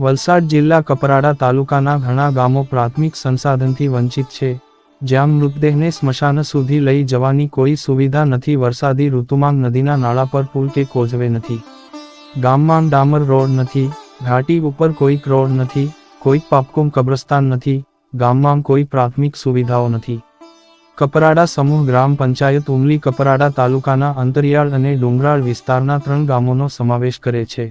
વલસાડ જિલ્લા કપરાડા તાલુકાના ઘણા ગામો પ્રાથમિક સંસાધનથી વંચિત છે, જ્યાં મૃતદેહને સ્મશાન સુધી લઈ જવાની કોઈ સુવિધા નથી. વરસાદી ઋતુમાં નદીના નાળા પર પુલ કે કોઝવે નથી. ગામમાં ડામર રોડ નથી, ઘાટી ઉપર કોઈક રોડ નથી, કોઈક પાપકુમ કબ્રસ્તાન નથી, ગામમાં કોઈ પ્રાથમિક સુવિધાઓ નથી. કપરાડા સમૂહ ગ્રામ પંચાયત ઉમલી કપરાડા તાલુકાના અંતરિયાળ અને ડુંગરાળ વિસ્તારના ત્રણ ગામોનો સમાવેશ કરે છે.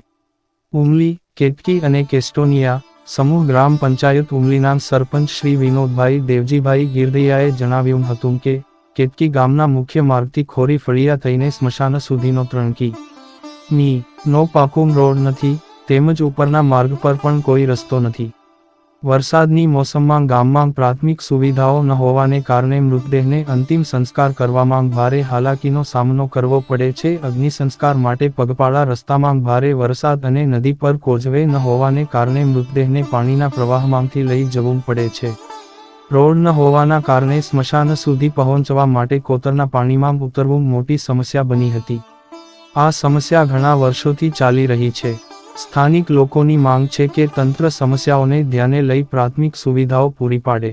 ઉમલી કેતકી અને કેસ્ટોનિયા સમૂહ ગ્રામ પંચાયત ઉમલીના સરપંચ શ્રી વિનોદભાઈ દેવજીભાઈ ગિરદૈયાએ જણાવ્યું હતું કે કેતકી ગામના મુખ્ય માર્ગથી ખોરી ફળિયા થઈને સ્મશાન સુધીનો ત્રણકી મી નો પાકુમ રોડ નથી, તેમજ ઉપરના માર્ગ પર પણ કોઈ રસ્તો નથી. વરસાદની મોસમમાં ગામમાં પ્રાથમિક સુવિધાઓ ન હોવાને કારણે મૃતદેહને અંતિમ સંસ્કાર કરવામાં ભારે હાલાકીનો સામનો કરવો પડે છે. અગ્નિ સંસ્કાર માટે પગપાળા રસ્તામાં ભારે વરસાદ અને નદી પર કોઝવે ન હોવાને કારણે મૃતદેહને પાણીના પ્રવાહમાંથી લઈ જવું પડે છે. રોડ ન હોવાના કારણે સ્મશાન સુધી પહોંચવા માટે કોતરના પાણીમાં ઉતરવું મોટી સમસ્યા બની હતી. આ સમસ્યા ઘણા વર્ષોથી ચાલી રહી છે. સ્થાનિક લોકોની માંગ છે કે તંત્ર સમસ્યાઓને ધ્યાને લઈ પ્રાથમિક સુવિધાઓ પૂરી પાડે.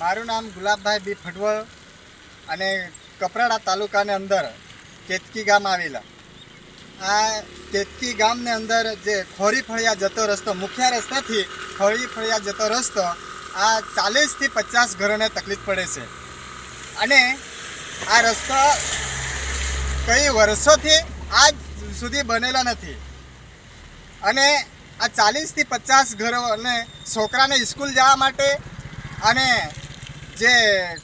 મારું નામ ગુલાબભાઈ બી ફટવળ અને કપરાડા તાલુકાની અંદર કેતકી ગામ આવેલા. આ કેતકી ગામની અંદર જે ખોરી ફળિયા જતો રસ્તો, મુખ્ય રસ્તાથી ખોરી ફળિયા જતો રસ્તો, આ ચાલીસથી પચાસ ઘરોને તકલીફ પડે છે. અને આ રસ્તો કઈ વર્ષોથી આજ સુધી બનેલો નથી. અને આ ચાલીસથી પચાસ ઘરો અને છોકરાને સ્કૂલ જવા માટે અને જે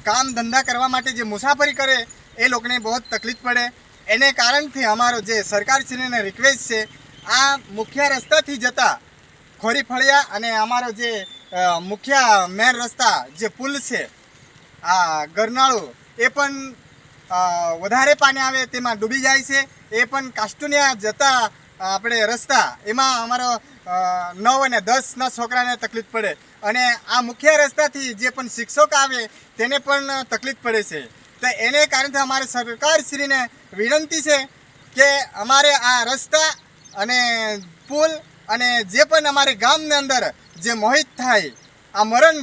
કામ ધંધા કરવા માટે જે મુસાફરી કરે, એ લોકોને બહુ તકલીફ પડે. એને કારણથી અમારો જે સરકારશ્રીને રિક્વેસ્ટ છે, આ મુખ્ય રસ્તાથી જતા ખોરી ફળિયા અને અમારો જે મુખ્ય મેન રસ્તા જે પુલ છે, આ ગરનાળું, એ પણ વધારે પાણી આવે તેમાં ડૂબી જાય છે. એ પણ કાસ્ટુનિયા જતા આપણે રસ્તા, એમાં અમારો નવ અને દસના છોકરાને તકલીફ પડે. અને આ મુખ્ય રસ્તાથી જે પણ શિક્ષક આવે, તેને પણ તકલીફ પડે છે. તો એને કારણથી અમારે સરકારશ્રીને વિનંતી છે કે અમારે આ રસ્તા અને પુલ અને જે પણ અમારે ગામની અંદર જે મોહિત થાય, આ મરણ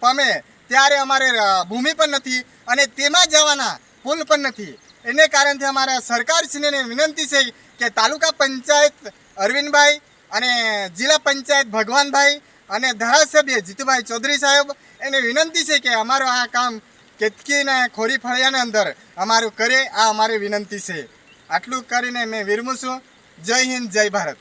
પામે ત્યારે અમારે ભૂમિ પણ નથી અને તેમાં જવાના પુલ પણ નથી. એને કારણથી અમારા સરકારશ્રીને વિનંતી છે કે તાલુકા પંચાયત અરવિંદભાઈ અને જિલ્લા પંચાયત ભગવાનભાઈ અને ધારાસભ્ય જીતુભાઈ ચૌધરી સાહેબ એને વિનંતી છે કે અમારો આ કામ કેતકીને ખોરી ફળિયાની અંદર અમારું કરે આ અમારી વિનંતી છે. આટલું કરીને મેં વિરમું છું. જય હિન્દ, જય ભારત.